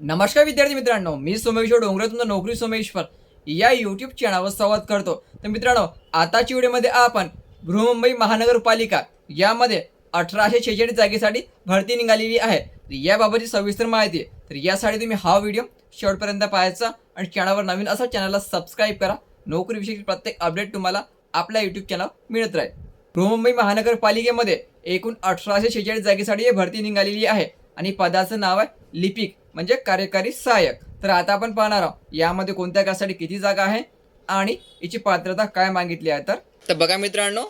नमस्कार विद्यार्थी मित्रांनो मी सोमेश्वर डोंगरे तुमचं नोकरी सोमेश्वर. या यूट्यूब चॅनलवर संवाद करतो. तर मित्रांनो आताच्या व्हिडिओमध्ये आपण बृहमुंबई महानगरपालिका यामध्ये अठराशे शेहेचाळीस जागेसाठी भरती निघालेली आहे. तर याबाबतची सविस्तर माहिती आहे. तर यासाठी तुम्ही हा व्हिडिओ शेवटपर्यंत पाहायचा आणि चॅनलवर नवीन असा चॅनलला सबस्क्राईब करा. नोकरीविषयी प्रत्येक अपडेट तुम्हाला आपल्या यूट्यूब चॅनल मिळत राहील. बृहमुंबई महानगरपालिकेमध्ये एकूण अठराशे शेहेचाळीस जागेसाठी ही भरती निघालेली आहे. आणि पदाचं नाव आहे लिपिक. म्हणजे कार्यकारी सहाय्यक. तर आता आपण पाहणार आहोत यामध्ये कोणत्या कासाठी किती जागा आहे आणि याची पात्रता काय मागितली आहे तर? तर बघा मित्रांनो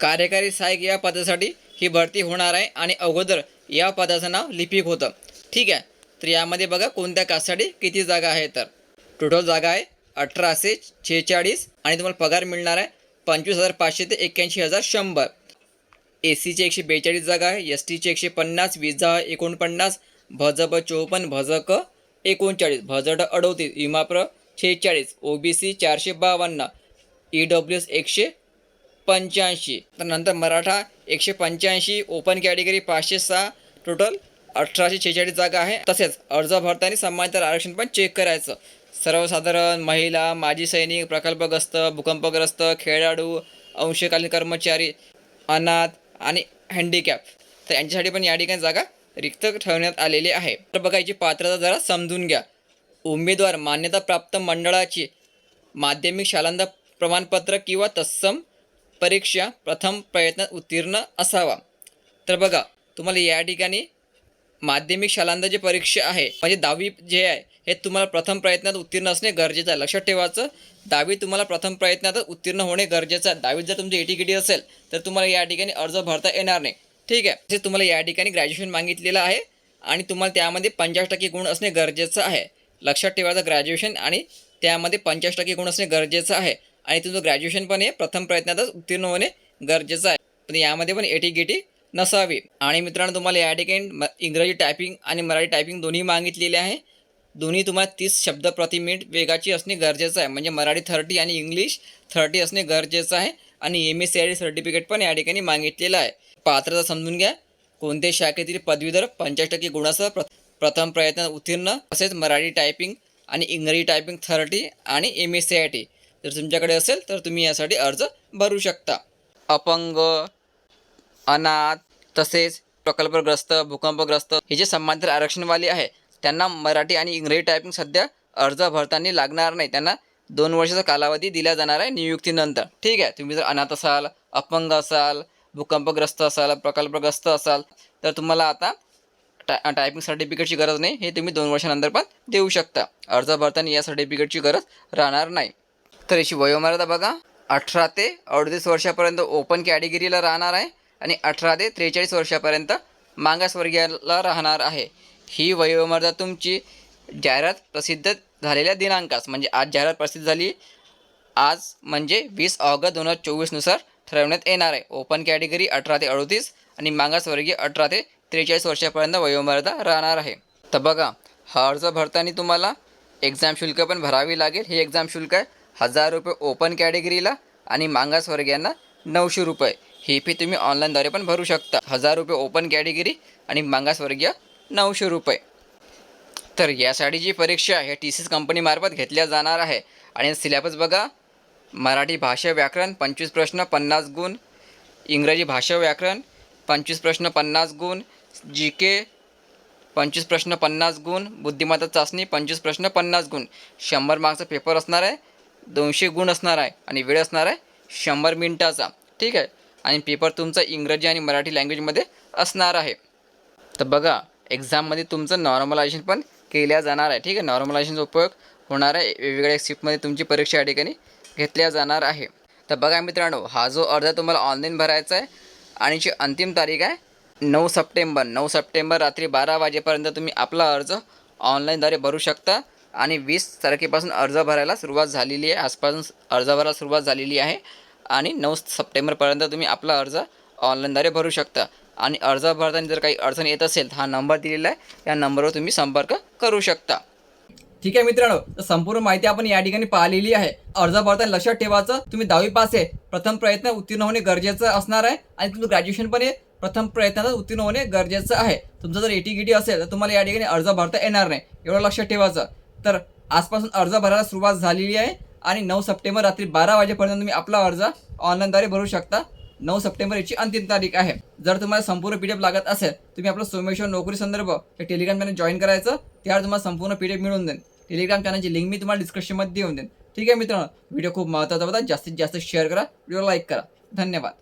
कार्यकारी सहाय्यक या पदासाठी ही भरती होणार आहे आणि अगोदर या पदाचं नाव लिपिक होतं. ठीक आहे? तर यामध्ये बघा कोणत्या कास्टसाठी किती जागा आहे तर. टोटल जागा आहे अठराशे शेहेचाळीस आणि तुम्हाला पगार मिळणार आहे पंचवीस हजार पाचशे ते एक्क्याऐंशी हजार शंभर. ए सीची एकशे बेचाळीस जागा आहे एस टीची एकशे पन्नास विजा एकोणपन्नास भजब चोपन्न भजक एकोणचाळीस भजड अडोतीस इमाप्र शेहेचाळीस ओ बी सी चारशे बावन्न ई डब्ल्यू एस एकशे पंच्याऐंशी. तर नंतर मराठा एकशे पंच्याऐंशी ओपन कॅटेगरी पाचशे सहा टोटल अठराशे शेहेचाळीस जागा आहे. तसेच अर्ज भरताना समांतर आरक्षण पण चेक करायचं. सर्वसाधारण महिला माजी सैनिक प्रकल्पग्रस्त भूकंपग्रस्त खेळाडू अंशकालीन कर्मचारी अनाथ आणि हँडिकॅप तर यांच्यासाठी पण या ठिकाणी जागा रिक्त ठेवण्यात आलेले आहे. तर बघा याची पात्रता जरा समजून घ्या. उमेदवार मान्यताप्राप्त मंडळाची माध्यमिक शालांत प्रमाणपत्र किंवा तत्सम परीक्षा प्रथम प्रयत्नात उत्तीर्ण असावा. तर बघा तुम्हाला या ठिकाणी माध्यमिक शालांत जी परीक्षा आहे म्हणजे दहावी जे आहे हे तुम्हाला प्रथम प्रयत्नात उत्तीर्ण असणे गरजेचं आहे. लक्षात ठेवायचं दहावी तुम्हाला प्रथम प्रयत्नात उत्तीर्ण होणे गरजेचं आहे. दहावीत जर तुमची एटी असेल तर तुम्हाला या ठिकाणी अर्ज भरता येणार नाही. ठीक आहे. तसेच तुम्हाला या ठिकाणी ग्रॅज्युएशन मागितलेलं आहे आणि तुम्हाला त्यामध्ये पंचाळीस टक्के गुण असणे गरजेचं आहे. लक्षात ठेवायचं ग्रॅज्युएशन आणि त्यामध्ये पंचाळीस टक्के गुण असणे गरजेचं आहे. आणि तुमचं ग्रॅज्युएशन पण हे प्रथम प्रयत्नातच उत्तीर्ण होणे गरजेचं आहे. पण यामध्ये पण एटी गिटी नसावी. आणि मित्रांनो तुम्हाला या ठिकाणी म इंग्रजी टायपिंग आणि मराठी टायपिंग दोन्ही मागितलेले आहे. दोन्ही तुम्हाला तीस शब्द प्रति मिनिट वेगाची असणे गरजेचं आहे. म्हणजे मराठी थर्टी आणि इंग्लिश थर्टी असणे गरजेचं आहे. आणि M S C I D certificate पण या ठिकाणी मागितलेलं आहे. पात्रता समजून घ्या. कोणत्याही शाखेतील पदवीधर पंचाळीस टक्के गुणासह प्र प्रथम प्रयत्न उत्तीर्ण तसेच मराठी टायपिंग आणि इंग्रजी टायपिंग थर्टी आणि M S C I T जर तुमच्याकडे असेल तर तुम्ही यासाठी अर्ज भरू शकता. अपंग अनाथ तसेच प्रकल्पग्रस्त भूकंपग्रस्त हे जे समांतर आरक्षणवाले आहे त्यांना मराठी आणि इंग्रजी टायपिंग सध्या अर्ज भरताना लागणार नाही. त्यांना दोन वर्षाचा कालावधी दिला जाणार आहे नियुक्तीनंतर. ठीक आहे? तुम्ही जर अनाथ असाल अपंग असाल भूकंपग्रस्त असाल प्रकल्पग्रस्त असाल तर तुम्हाला आता टाय टायपिंग सर्टिफिकेटची गरज नाही. हे तुम्ही दोन वर्षानंतर पण देऊ शकता. अर्ज भरताना या सर्टिफिकेटची गरज राहणार नाही. तर याची वयोमर्यादा बघा. अठरा ते अडतीस वर्षापर्यंत ओपन कॅटेगरीला राहणार आहे आणि अठरा ते त्रेचाळीस वर्षापर्यंत मागासवर्गीयाला राहणार आहे. ही वयोमर्यादा तुमची जाहिरात प्रसिद्ध झालेल्या दिनांकास म्हणजे आज जाहिरात प्रसिद्ध झाली आज म्हणजे वीस ऑगस्ट दोन हजार चोवीसनुसार ठरवण्यात येणार आहे. ओपन कॅटेगरी अठरा ते अडतीस आणि मागासवर्गीय अठरा ते त्रेचाळीस वर्षापर्यंत वयोमर्यादा राहणार आहे. तर बघा हा अर्ज भरताना तुम्हाला एक्झाम शुल्क पण भरावी लागेल. हे एक्झाम शुल्क आहे हजार रुपये ओपन कॅटेगरीला आणि मागासवर्गीयांना नऊशे रुपये. ही फी तुम्ही ऑनलाईनद्वारे पण भरू शकता. हजार रुपये ओपन कॅटेगरी आणि मागासवर्गीय नऊशे रुपये. तर यासाठी जी परीक्षा आहे टी सी एस कंपनीमार्फत घेतल्या जाणार आहे. आणि सिलेबस बघा मराठी भाषा व्याकरण पंचवीस प्रश्न पन्नास गुण इंग्रजी भाषा व्याकरण पंचवीस प्रश्न पन्नास गुण जी के पंचवीस प्रश्न पन्नास गुण बुद्धिमत्ता चाचणी पंचवीस प्रश्न पन्नास गुण. शंभर मार्क्सचा पेपर असणार आहे दोनशे गुण असणार आहे आणि वेळ असणार आहे शंभर मिनटाचा. ठीक आहे? आणि पेपर तुमचा इंग्रजी आणि मराठी लँग्वेजमध्ये असणार आहे. तर बघा एक्झाममध्ये तुमचं नॉर्मलायझेशन पण केल्या जाणार आहे. ठीक आहे? नॉर्मलायझेशनचा उपयोग होणार आहे. वेगवेगळ्या शिफ्टमध्ये तुमची परीक्षा या ठिकाणी घेतल्या जाणार आहे. तर बघा मित्रांनो हा जो अर्ज तुम्हाला ऑनलाईन भरायचा आहे आणि जी अंतिम तारीख आहे नऊ सप्टेंबर. नऊ सप्टेंबर रात्री बारा वाजेपर्यंत तुम्ही आपला अर्ज ऑनलाईनद्वारे भरू शकता आणि वीस तारखेपासून अर्ज भरायला सुरुवात झालेली आहे. आजपासून अर्ज भरायला सुरुवात झालेली आहे आणि नऊ सप्टेंबरपर्यंत तुम्ही आपला अर्ज ऑनलाईनद्वारे भरू शकता. आणि अर्ज भरताना जर काही अडचण येत असेल तर हा नंबर दिलेला आहे. या नंबरवर तुम्ही संपर्क करू शकता. ठीक आहे मित्रांनो तर संपूर्ण माहिती आपण या ठिकाणी पाहिलेली आहे. अर्ज भरताना लक्षात ठेवायचं तुम्ही दहावी पास आहे प्रथम प्रयत्न उत्तीर्ण होणे गरजेचं असणार आहे आणि तुमचं ग्रॅज्युएशन पण आहे प्रथम प्रयत्नात उत्तीर्ण होणे गरजेचं आहे. तुमचं जर एटी गिटी असेल तर तुम्हाला या ठिकाणी अर्ज भरता येणार नाही. एवढं लक्षात ठेवायचं. तर आजपासून अर्ज भरायला सुरुवात झालेली आहे आणि नऊ सप्टेंबर रात्री बारा वाजेपर्यंत तुम्ही आपला अर्ज ऑनलाईनद्वारे भरू शकता. नऊ सप्टेंबर याची अंतिम तारीख आहे. जर तुम्हाला संपूर्ण पीडीएफ लागत असेल तुम्ही आपलं सोमेश्वर नोकरी संदर्भ हे टेलिग्राम चॅनल जॉईन करायचं त्यावर तुम्हाला संपूर्ण पीडीएफ मिळून देईन. टेलिग्राम चॅनलची लिंक मी तुम्हाला डिस्क्रिप्शनमध्ये देऊन देईन. ठीक आहे मित्रांनो व्हिडिओ खूप महत्त्वाचा होता. जास्तीत जास्त शेअर करा व्हिडिओ लाईक करा. धन्यवाद.